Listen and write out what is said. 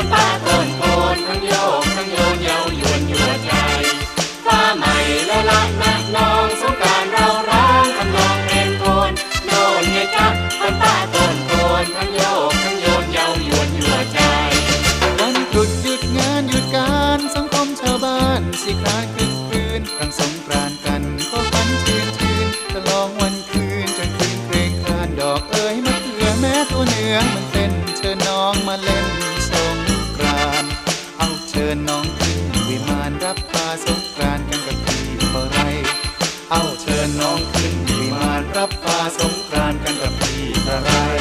วนปากวนโกนทั้งโยกทั้งโยนเย้ายวนยัวใจฟ้าใหม่แล้วละนักน้องสงการเราร้องทำนองเพลงโกนโน่นไงจ๊ะวนปากวนโกนทั้งโยกทั้งโยนเย้ายวนยัวใจวันหยุดหยุดงานหยุดการสังคมชาวบ้านสิคายคืนคืนรังสงกรานกันก็ฝันชื่นชื่นตลองวันคืนจนคืนเพลงคลดอกเอ๋ยมะเขือแม้ตัวเนื้อมันเป็นเชิญน้องมาเลย ญน้องขึ้นวิมานรับตาสงกรานกันกับพี่ฝไรเอาเชิญน้องขึ้นวิมานรับตาสงกรานกันกับพี่ฝไร